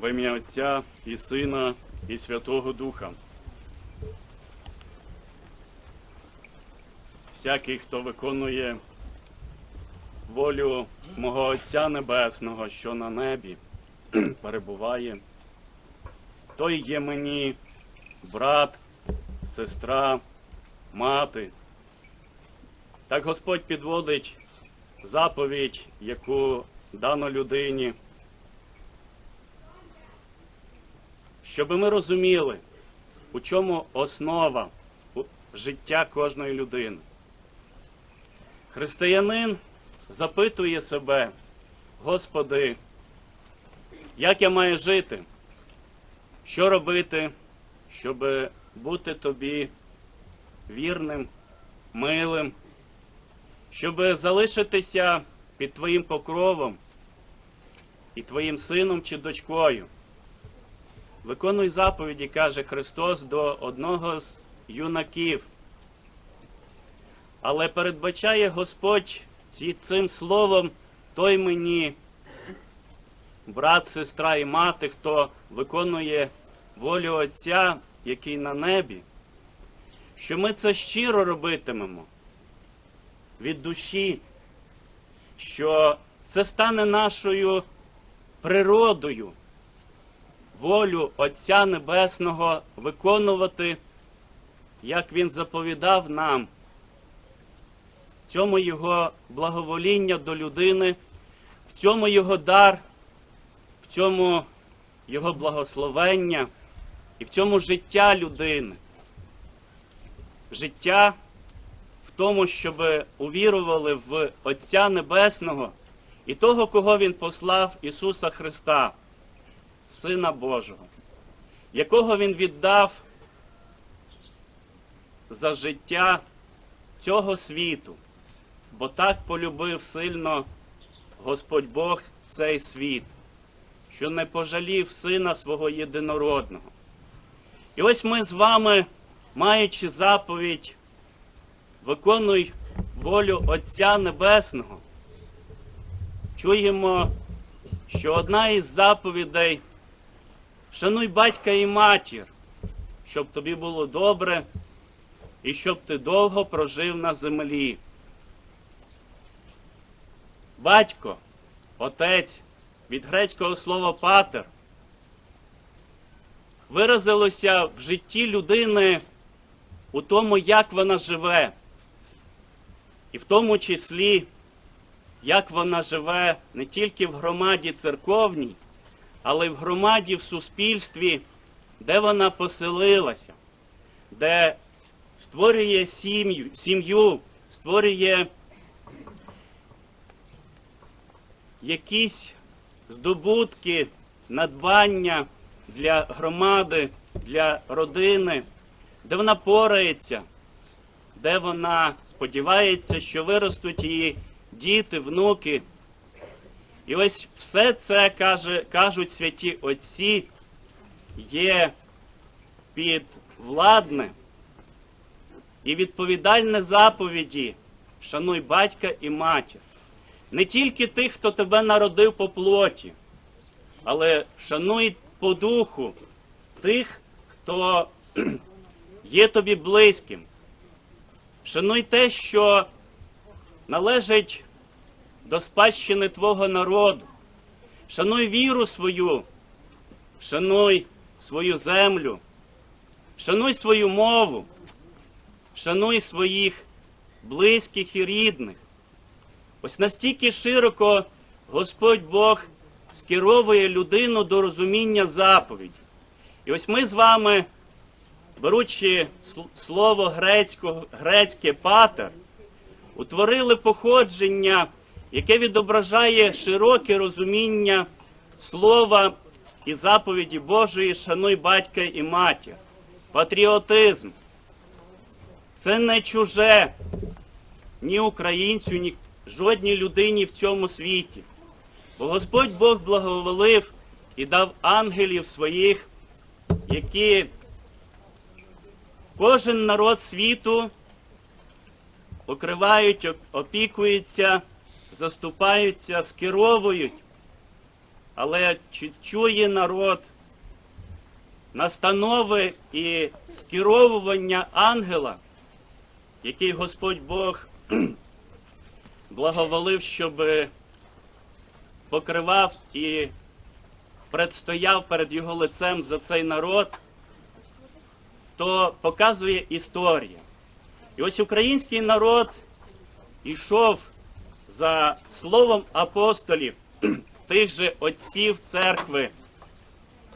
в ім'я Отця і Сина, і Святого Духа. Всякий, хто виконує волю мого Отця Небесного, що на небі перебуває, той є мені брат, сестра, мати. Так Господь підводить заповідь, яку дано людині, щоб ми розуміли, у чому основа життя кожної людини. Християнин запитує себе, Господи, як я маю жити? Що робити, щоб бути тобі вірним, милим, щоб залишитися під твоїм покровом і твоїм сином чи дочкою. Виконуй заповіді, каже Христос до одного з юнаків. Але передбачає Господь цим словом той мені, брат, сестра і мати, хто виконує волю Отця, який на небі, що ми це щиро робитимемо від душі, що це стане нашою природою, волю Отця Небесного виконувати, як Він заповідав нам. В цьому Його благовоління до людини, в цьому Його дар, в цьому Його благословення і в цьому життя людини. Життя в тому, щоб увірували в Отця Небесного і того, кого Він послав Ісуса Христа, Сина Божого, якого Він віддав за життя цього світу, бо так полюбив сильно Господь Бог цей світ, що не пожалів Сина свого єдинородного. І ось ми з вами, маючи заповідь, виконуй волю Отця Небесного, чуємо, що одна із заповідей шануй батька і матір, щоб тобі було добре і щоб ти довго прожив на землі. Батько, отець від грецького слова патер виразилося в житті людини у тому, як вона живе, і в тому числі, як вона живе не тільки в громаді церковній, але й в громаді в суспільстві, де вона поселилася, де створює сім'ю, сім'ю, створює якісь здобутки, надбання для громади, для родини, де вона порається, де вона сподівається, що виростуть її діти, внуки. І ось все це каже, кажуть святі отці, є підвладне і відповідальне заповіді шануй батька і матір. Не тільки тих, хто тебе народив по плоті, але шануй по духу тих, хто є тобі близьким. Шануй те, що належить до спадщини твого народу. Шануй віру свою, шануй свою землю, шануй свою мову, шануй своїх близьких і рідних. Ось настільки широко Господь Бог скеровує людину до розуміння заповіді. І ось ми з вами, беручи слово грецького, грецьке патер, утворили походження, яке відображає широке розуміння слова і заповіді Божої шануй батька і матір. Патріотизм. Це не чуже ні українцю, ні жодній людині в цьому світі. Бо Господь Бог благоволив і дав ангелів своїх, які кожен народ світу покривають, оп- опікуються, заступаються, скеровують але чи чує народ настанови і скеровування ангела, який Господь Бог благоволив, щоб покривав і предстояв перед його лицем за цей народ, то показує історія. І ось український народ йшов за словом апостолів, тих же отців церкви,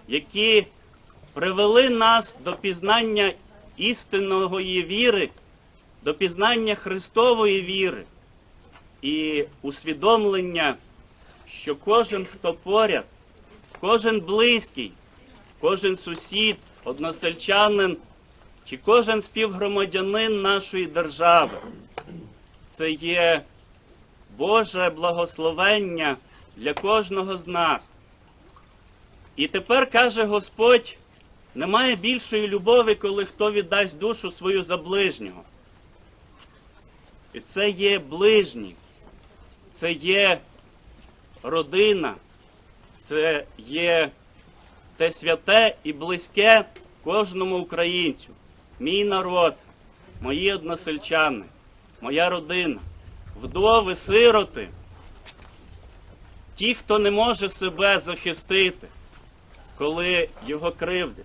які привели нас до пізнання істинної віри, до пізнання Христової віри і усвідомлення, що кожен, хто поряд, кожен близький, кожен сусід, односельчанин чи кожен співгромадянин нашої держави, це є Боже благословення для кожного з нас. І тепер каже Господь, немає більшої любові, коли хто віддасть душу свою за ближнього. І це є ближній, це є родина, це є те святе і близьке кожному українцю. Мій народ, мої односельчани, моя родина, вдови, сироти, ті, хто не може себе захистити, коли його кривдять.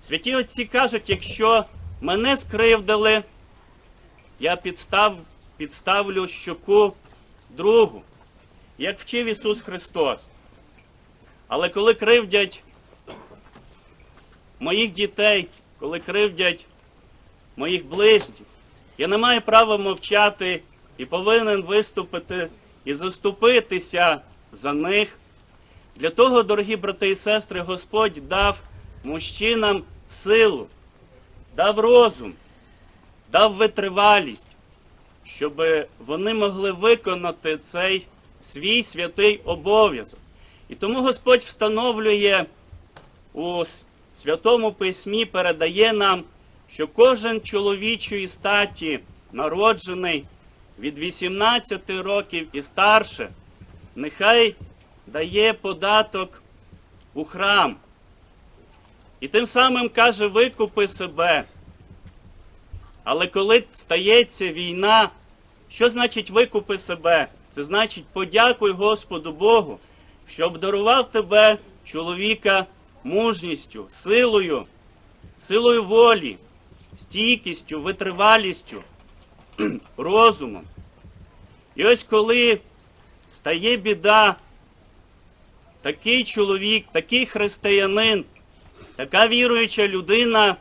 Святі отці кажуть, якщо мене скривдили, я підстав, підставлю щоку другу, як вчив Ісус Христос. Але коли кривдять моїх дітей, коли кривдять моїх ближніх, я не маю права мовчати і повинен виступити і заступитися за них. Для того, дорогі брати і сестри, Господь дав мужчинам силу, дав розум, дав витривалість, щоб вони могли виконати цей свій святий обов'язок. І тому Господь встановлює у Святому Письмі, передає нам, що кожен чоловічої статі, народжений від 18 років і старше, нехай дає податок у храм. І тим самим каже, викупи себе. Але коли стається війна, що значить викупи себе? Це значить подякуй Господу Богу, що обдарував тебе чоловіка мужністю, силою, силою волі, стійкістю, витривалістю, розумом. І ось коли стає біда, такий чоловік, такий християнин, така віруюча людина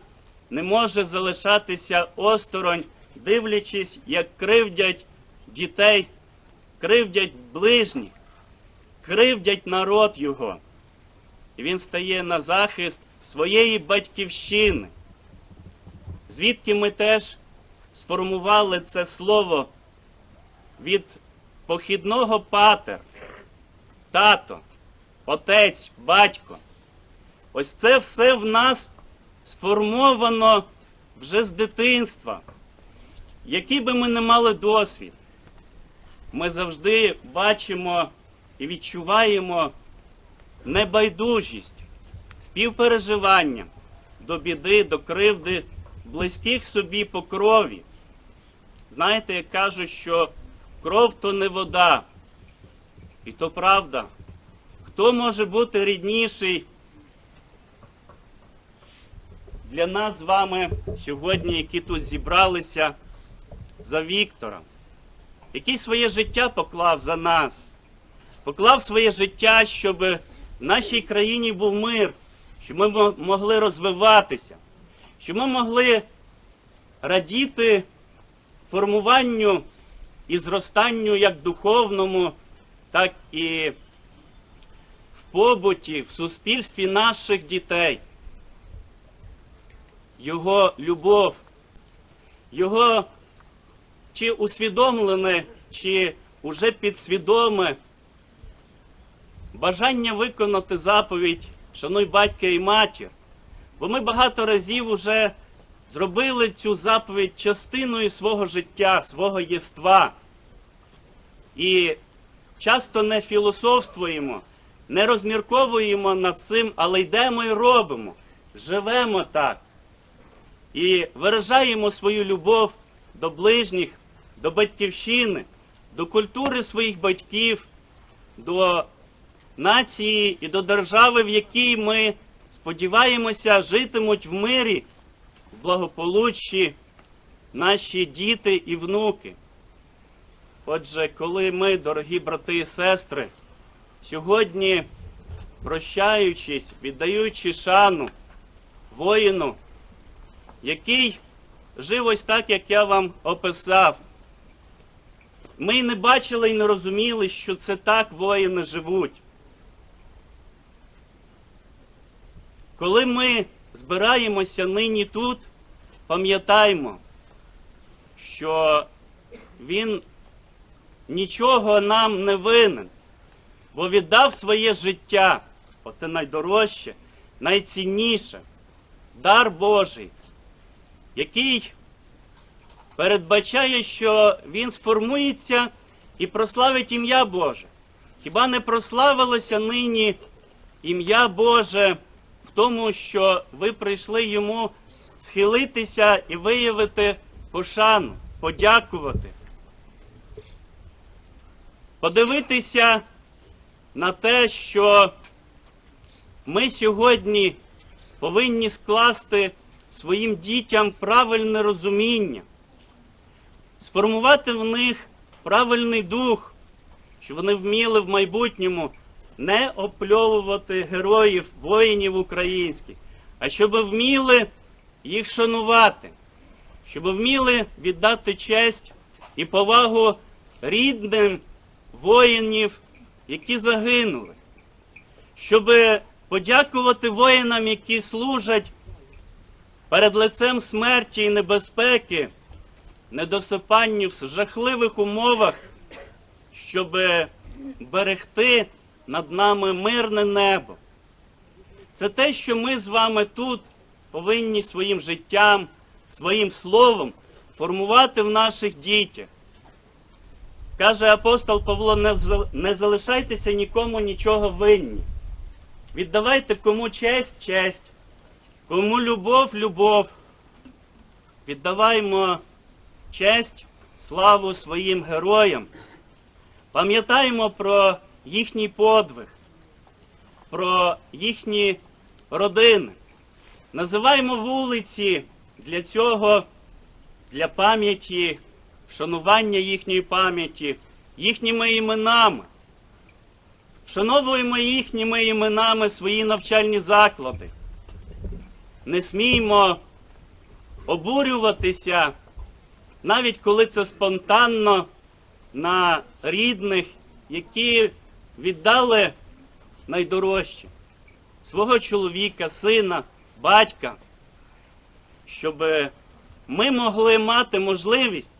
не може залишатися осторонь, дивлячись, як кривдять дітей, кривдять ближніх, кривдять народ його. І він стає на захист своєї батьківщини, звідки ми теж сформували це слово від похідного патер, тато, отець, батько. Ось це все в нас сформовано вже з дитинства. Який би ми не мали досвід, ми завжди бачимо і відчуваємо небайдужість, співпереживання до біди, до кривди близьких собі по крові. Знаєте, як кажуть, що кров то не вода. І то правда. Хто може бути рідніший для нас з вами сьогодні, які тут зібралися за Віктора, який своє життя поклав за нас, поклав своє життя, щоб в нашій країні був мир, щоб ми могли розвиватися, щоб ми могли радіти формуванню і зростанню як духовному, так і в побуті, в суспільстві наших дітей. Його любов, його чи усвідомлене, чи уже підсвідоме бажання виконати заповідь шануй батька і матір. Бо ми багато разів уже зробили цю заповідь частиною свого життя, свого єства. І часто не філософствуємо, не розмірковуємо над цим, але йдемо і робимо. Живемо так. І виражаємо свою любов до ближніх, до батьківщини, до культури своїх батьків, до нації і до держави, в якій ми сподіваємося, житимуть в мирі, благополуччі наші діти і внуки. Отже, коли ми, дорогі брати і сестри, сьогодні, прощаючись, віддаючи шану воїну, який жив ось так, як я вам описав, ми не бачили і не розуміли, що це так воїни живуть. Коли ми збираємося нині тут, пам'ятаймо, що він нічого нам не винен, бо віддав своє життя, оте найдорожче, найцінніше, дар Божий, який передбачає, що він сформується і прославить ім'я Боже. Хіба не прославилося нині ім'я Боже тому, що ви прийшли йому схилитися і виявити пошану, подякувати, подивитися на те, що ми сьогодні повинні скласти своїм дітям правильне розуміння, сформувати в них правильний дух, щоб вони вміли в майбутньому не опльовувати героїв, воїнів українських, а щоб вміли їх шанувати, щоб вміли віддати честь і повагу рідним воїнів, які загинули, щоб подякувати воїнам, які служать перед лицем смерті і небезпеки, недосипанню в жахливих умовах, щоб берегти над нами мирне небо. Це те, що ми з вами тут повинні своїм життям, своїм словом формувати в наших дітях. Каже апостол Павло: не залишайтеся нікому нічого винні. Віддавайте кому честь, честь, кому любов, любов. Віддаваймо честь, славу своїм героям. Пам'ятаємо про їхній подвиг, про їхні родини. Називаємо вулиці для цього, для пам'яті, вшанування їхньої пам'яті, їхніми іменами. Вшановуємо їхніми іменами свої навчальні заклади. Не сміймо обурюватися, навіть коли це спонтанно на рідних, які віддали найдорожче. Свого чоловіка, сина, батька, щоб ми могли мати можливість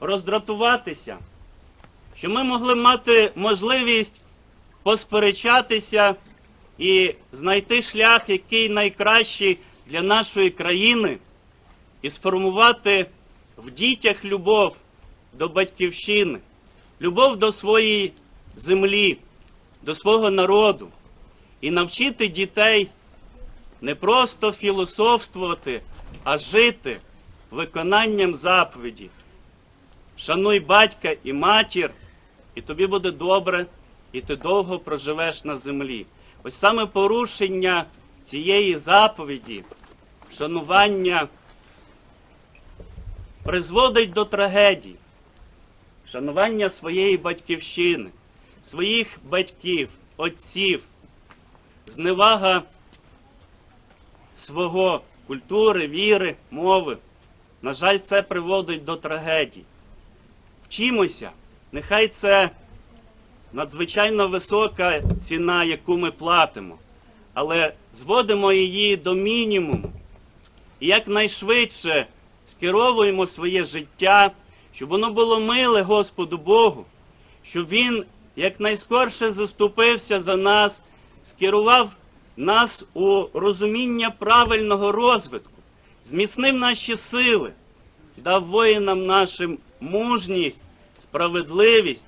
роздратуватися, щоб ми могли мати можливість посперечатися і знайти шлях, який найкращий для нашої країни, і сформувати в дітях любов до батьківщини, любов до своєї землі, до свого народу, і навчити дітей не просто філософствувати, а жити виконанням заповіді. Шануй батька і матір, і тобі буде добре, і ти довго проживеш на землі. Ось саме порушення цієї заповіді, шанування призводить до трагедії, шанування своєї батьківщини, своїх батьків, отців, зневага свого культури, віри, мови. На жаль, це приводить до трагедій. Вчимося, нехай це надзвичайно висока ціна, яку ми платимо, але зводимо її до мінімуму і якнайшвидше скеровуємо своє життя, щоб воно було миле Господу Богу, щоб Він якнайскорше заступився за нас, скерував нас у розуміння правильного розвитку, зміцнив наші сили, дав воїнам нашим мужність, справедливість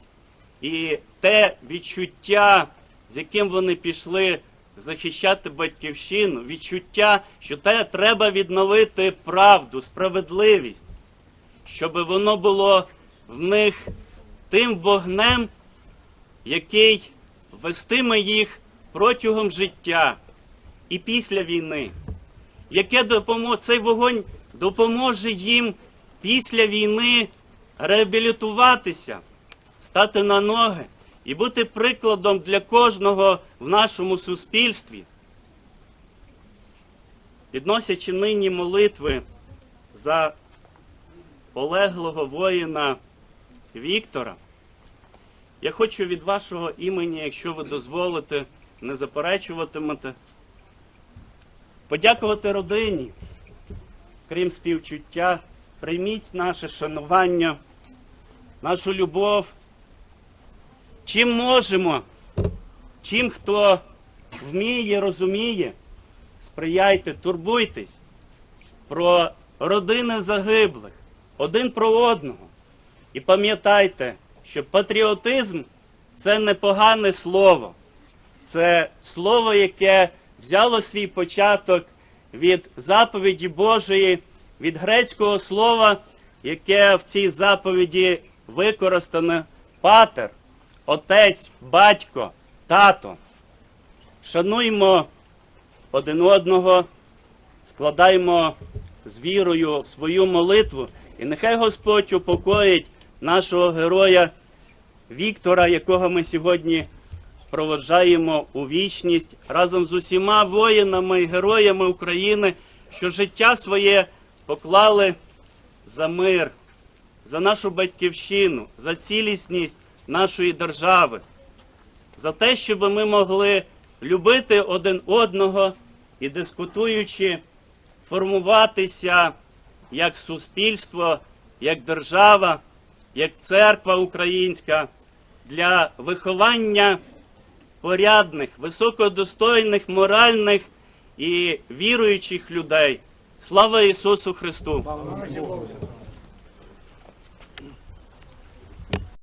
і те відчуття з яким вони пішли захищати батьківщину, відчуття, що те треба відновити правду, справедливість, щоб воно було в них тим вогнем, який вестиме їх протягом життя і після війни, яке допомо... цей вогонь допоможе їм після війни реабілітуватися, стати на ноги і бути прикладом для кожного в нашому суспільстві, підносячи нині молитви за полеглого воїна Віктора. Я хочу від вашого імені, якщо ви дозволите, не заперечуватимете, подякувати родині, крім співчуття, прийміть наше шанування, нашу любов. Чим можемо, чим хто вміє, розуміє, сприяйте, турбуйтесь про родини загиблих, один про одного. І пам'ятайте, що патріотизм це не погане слово, це слово, яке взяло свій початок від заповіді Божої, від грецького слова, яке в цій заповіді використане патер, отець, батько, тато. Шануймо один одного, складаймо з вірою свою молитву, і нехай Господь упокоїть нашого героя Віктора, якого ми сьогодні проводжаємо у вічність разом з усіма воїнами і героями України, що життя своє поклали за мир, за нашу батьківщину, за цілісність нашої держави, за те, щоб ми могли любити один одного і дискутуючи, формуватися як суспільство, як держава, як церква українська для виховання порядних, високодостойних, моральних і віруючих людей. Слава Ісусу Христу!